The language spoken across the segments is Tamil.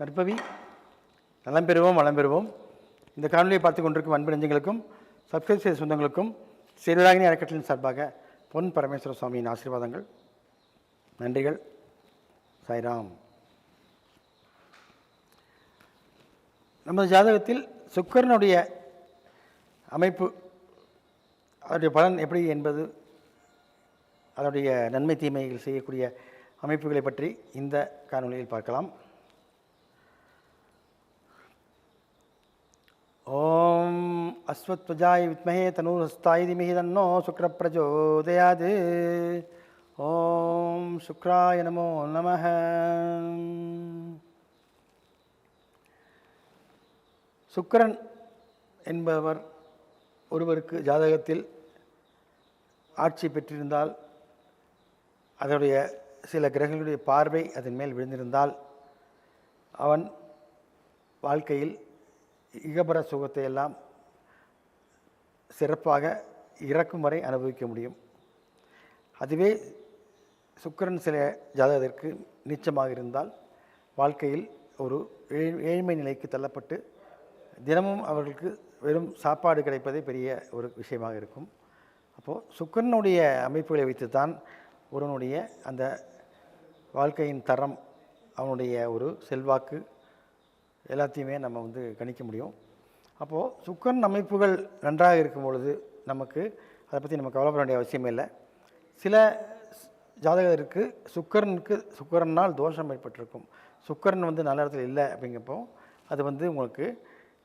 நற்பவி நலம் பெறுவோம் வளம் பெறுவோம். இந்த காணொலியை பார்த்து கொண்டிருக்கும் அன்பு நெஞ்சங்களுக்கும் சப்ஸ்கிரைப் செய்த சொந்தங்களுக்கும் சீரராகினி அறக்கட்டளின் சார்பாக பொன் பரமேஸ்வர சுவாமியின் ஆசீர்வாதங்கள். நன்றிகள். சாய்ராம். நமது ஜாதகத்தில் சுக்கரனுடைய அமைப்பு அதனுடைய பலன் எப்படி என்பது அதனுடைய நன்மை தீமைகள் செய்யக்கூடிய அமைப்புகளை பற்றி இந்த காணொளியில் பார்க்கலாம். அஸ்வத்வஜாய வித்மஹே தனூஹஸ்தாய திமிஹி தன்னோ சுக்ரப்பிரஜோதயாது ஓம் சுக்ராய நமோ நம சுக்கரன் என்பவர் ஒருவருக்கு ஜாதகத்தில் ஆட்சி பெற்றிருந்தால் அதனுடைய சில கிரகங்களுடைய பார்வை அதன் மேல் விழுந்திருந்தால் அவன் வாழ்க்கையில் இகபர சுகத்தை எல்லாம் சிறப்பாக இறக்கும் வரை அனுபவிக்க முடியும். அதுவே சுக்கிரன் சில ஜாதகத்திற்கு நீச்சமாக இருந்தால் வாழ்க்கையில் ஒரு ஏழ் ஏழ்மை நிலைக்கு தள்ளப்பட்டு தினமும் அவர்களுக்கு வெறும் சாப்பாடு கிடைப்பதே பெரிய ஒரு விஷயமாக இருக்கும். அப்போது சுக்கிரனுடைய அமைப்புகளை வைத்து தான் ஒருவனுடைய அந்த வாழ்க்கையின் தரம் அவனுடைய ஒரு செல்வாக்கு எல்லாத்தையுமே நம்ம வந்து கணிக்க முடியும். அப்போது சுக்கன் அமைப்புகள் நன்றாக இருக்கும் பொழுது நமக்கு அதை பற்றி நம்ம கவலைப்பட வேண்டிய அவசியமே இல்லை. சில ஜாதகருக்கு சுக்கரனுக்கு சுக்கரனால் தோஷம் ஏற்பட்டிருக்கும். சுக்கரன் வந்து நல்ல இடத்துல இல்லை அப்படிங்கப்போ அது வந்து உங்களுக்கு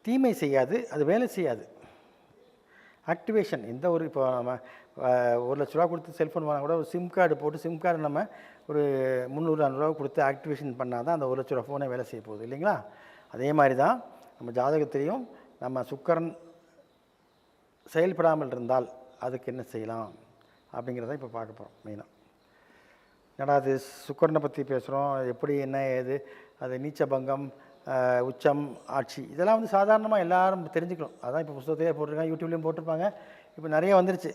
தீமை செய்யாது அது வேலை செய்யாது. ஆக்டிவேஷன் எந்த ஒரு இப்போ நம்ம ஒரு லட்ச ரூபா கொடுத்து செல்ஃபோன் வாங்கினா கூட ஒரு சிம் கார்டு போட்டு சிம் கார்டு நம்ம ஒரு முந்நூறு நானூறுரூவா கொடுத்து ஆக்டிவேஷன் பண்ணால் தான் அந்த ஒரு லட்ச ரூபா ஃபோனே வேலை செய்ய போகுது இல்லைங்களா? அதே மாதிரி தான் நம்ம ஜாதகத்திலையும் நம்ம சுக்கரன் செயல்படாமல் இருந்தால் அதுக்கு என்ன செய்யலாம் அப்படிங்கிறத இப்போ பார்க்க போகிறோம் மெயினாக என்னடா அது சுக்கரனை பற்றி பேசுகிறோம் எப்படி என்ன ஏது அது நீச்சபங்கம் பங்கம் உச்சம் ஆட்சி இதெல்லாம் வந்து சாதாரணமாக எல்லாரும் தெரிஞ்சுக்கணும். அதான் இப்போ புத்தகத்தையே போட்டிருக்காங்க யூடியூப்லேயும் போட்டிருப்பாங்க. இப்போ நிறைய வந்துருச்சு.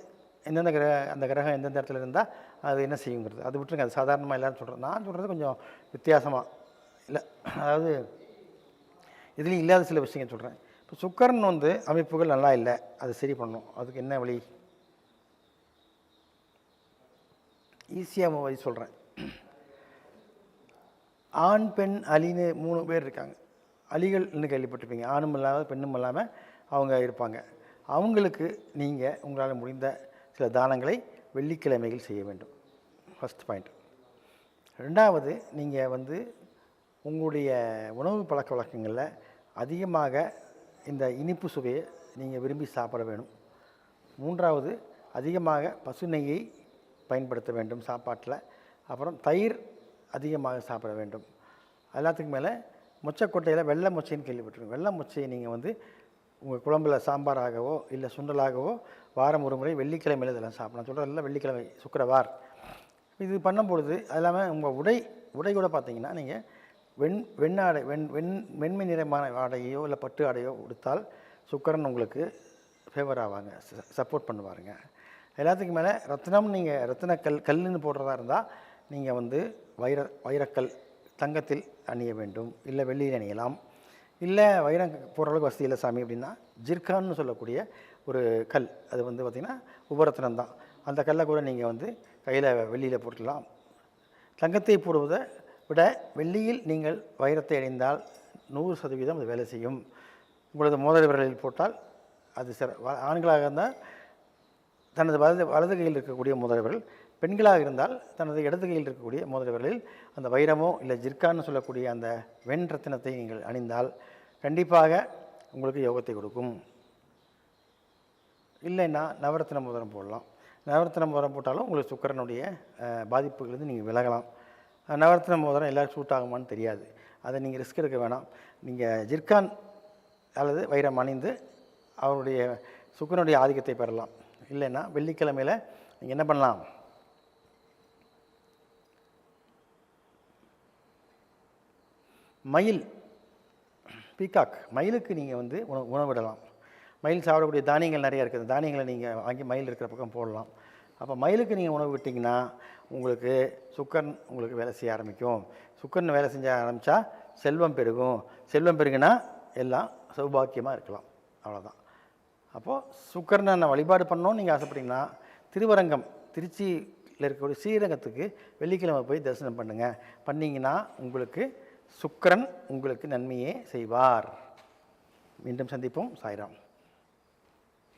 எந்தெந்த கிரக அந்த கிரகம் எந்தெந்த இடத்துல இருந்தால் அது என்ன செய்யுங்கிறது. அது விட்டுருங்க அது சாதாரணமாக எல்லாரும் சொல்கிறேன் நான் சொல்கிறது கொஞ்சம் வித்தியாசமாக இல்லை அதாவது இதுலேயும் இல்லாத சில விஷயங்கள் சொல்கிறேன் இப்போ சுக்கரன் வந்து அமைப்புகள் நல்லா இல்லை. அதை சரி பண்ணணும். அதுக்கு என்ன வழி? ஈஸியாக வழி சொல்கிறேன் ஆண் பெண் அலின்னு மூணு பேர் இருக்காங்க. அலிகள்னு கேள்விப்பட்டிருப்பீங்க. ஆணும் இல்லாமல் பெண்ணும் இல்லாமல் அவங்க இருப்பாங்க. அவங்களுக்கு நீங்கள் உங்களால் முடிந்த சில தானங்களை வெள்ளிக்கிழமைகள் செய்ய வேண்டும். ஃபஸ்ட் பாயிண்ட் ரெண்டாவது நீங்கள் வந்து உங்களுடைய உணவு பழக்க வழக்கங்களில் அதிகமாக இந்த இனிப்பு சுவையை நீங்கள் விரும்பி சாப்பிட வேணும். மூன்றாவது அதிகமாக பசு நெய்யை பயன்படுத்த வேண்டும் சாப்பாட்டில். அப்புறம் தயிர் அதிகமாக சாப்பிட வேண்டும். எல்லாத்துக்கும் மேலே மொச்சக்கொட்டையில் வெள்ளை மொச்சைன்னு கேள்விப்பட்டிருக்கோம். வெள்ளை மொச்சையை நீங்கள் வந்து உங்கள் குழம்புல சாம்பாராகவோ இல்லை சுண்டலாகவோ வாரம் ஒரு முறை வெள்ளிக்கிழமையில் இதெல்லாம் சாப்பிடலாம். சொல்கிறதில்ல வெள்ளிக்கிழமை சுக்கரவார். இது பண்ணும்பொழுது அது இல்லாமல் உங்கள் உடை உடை கூட பார்த்தீங்கன்னா நீங்கள் வெண் வெண்ணாடை வெண் வெண் வெண்மை நிறமான ஆடையோ இல்லை பட்டு ஆடையோ உடுத்தால் சுக்கரன் உங்களுக்கு ஃபேவர் ஆவாங்க. சப்போர்ட் பண்ணுவாருங்க. எல்லாத்துக்கும் மேலே ரத்னம் நீங்கள் ரத்தினக்கல் கல்லுன்னு போடுறதா இருந்தால் நீங்கள் வந்து வைர வைரக்கல் தங்கத்தில் அணிய வேண்டும். இல்லை வெள்ளியில் அணியலாம். இல்லை வைரம் போகிற அளவுக்கு வசதி இல்லை சாமி அப்படின்னா ஜிர்கான்னு சொல்லக்கூடிய ஒரு கல். அது வந்து பார்த்திங்கன்னா உபரத்னம் தான். அந்த கல்லை கூட நீங்கள் வந்து கையில் வெள்ளியில் போட்டுக்கலாம். தங்கத்தை போடுவதை விட வெள்ளியில் நீங்கள் வைரத்தை அணிந்தால் நூறு சதவீதம் அது வேலை செய்யும். உங்களது மோதல் விரலில் போட்டால் அது சிற வ- ஆண்களாக இருந்தால் தனது வலது வலது கையில் இருக்கக்கூடிய மோதல் விரல் பெண்களாக இருந்தால் தனது இடது கையில் இருக்கக்கூடிய மோதிர விரலில் அந்த வைரமோ இல்லை ஜிர்கான்னு சொல்லக்கூடிய அந்த வெண் ரத்தினத்தை நீங்கள் அணிந்தால் கண்டிப்பாக உங்களுக்கு யோகத்தை கொடுக்கும். இல்லைன்னா நவரத்தின மோதிரம் போடலாம். நவரத்தின மோதிரம் போட்டாலும் உங்களுக்கு சுக்கரனுடைய பாதிப்புகளிலிருந்து நீங்கள் விலகலாம். அஹ், நவரத்தின மோதிரம் எல்லாரும் சூட் ஆகுமான்னு தெரியாது. அதை நீங்கள் ரிஸ்க் எடுக்க வேணாம். நீங்கள் ஜிர்கான் அல்லது வைரம் அணிந்து அவருடைய சுக்கரனுடைய ஆதிக்கத்தை பெறலாம். இல்லைன்னா வெள்ளிக்கிழமையில் நீங்கள் என்ன பண்ணலாம்? மயில் பீகாக் மயிலுக்கு நீங்கள் வந்து உணவு உணவிடலாம் மயில் சாப்பிடக்கூடிய தானியங்கள் நிறைய இருக்குது. தானியங்களை நீங்கள் வாங்கி மயில் இருக்கிற பக்கம் போடலாம். அப்போ மயிலுக்கு நீங்கள் உணவு விட்டிங்கன்னா உங்களுக்கு சுக்கரன் உங்களுக்கு வேலை செய்ய ஆரம்பிக்கும். சுக்கரன் வேலை செஞ்ச ஆரம்பித்தா செல்வம் பெருகும். செல்வம் பெருகுனா எல்லாம் சௌபாக்கியமாக இருக்கலாம். அவ்வளோதான் அப்போது சுக்கரனை நான் வழிபாடு பண்ணணும்னு நீங்கள் ஆசைப்பட்டீங்கன்னா திருவரங்கம் திருச்சியில் இருக்கக்கூடிய ஸ்ரீரங்கத்துக்கு வெள்ளிக்கிழமை போய் தரிசனம் பண்ணுங்கள் பண்ணிங்கன்னா உங்களுக்கு சுக்கரன் உங்களுக்கு நன்மையே செய்வார். மீண்டும் சந்திப்போம். சாய்ராம்.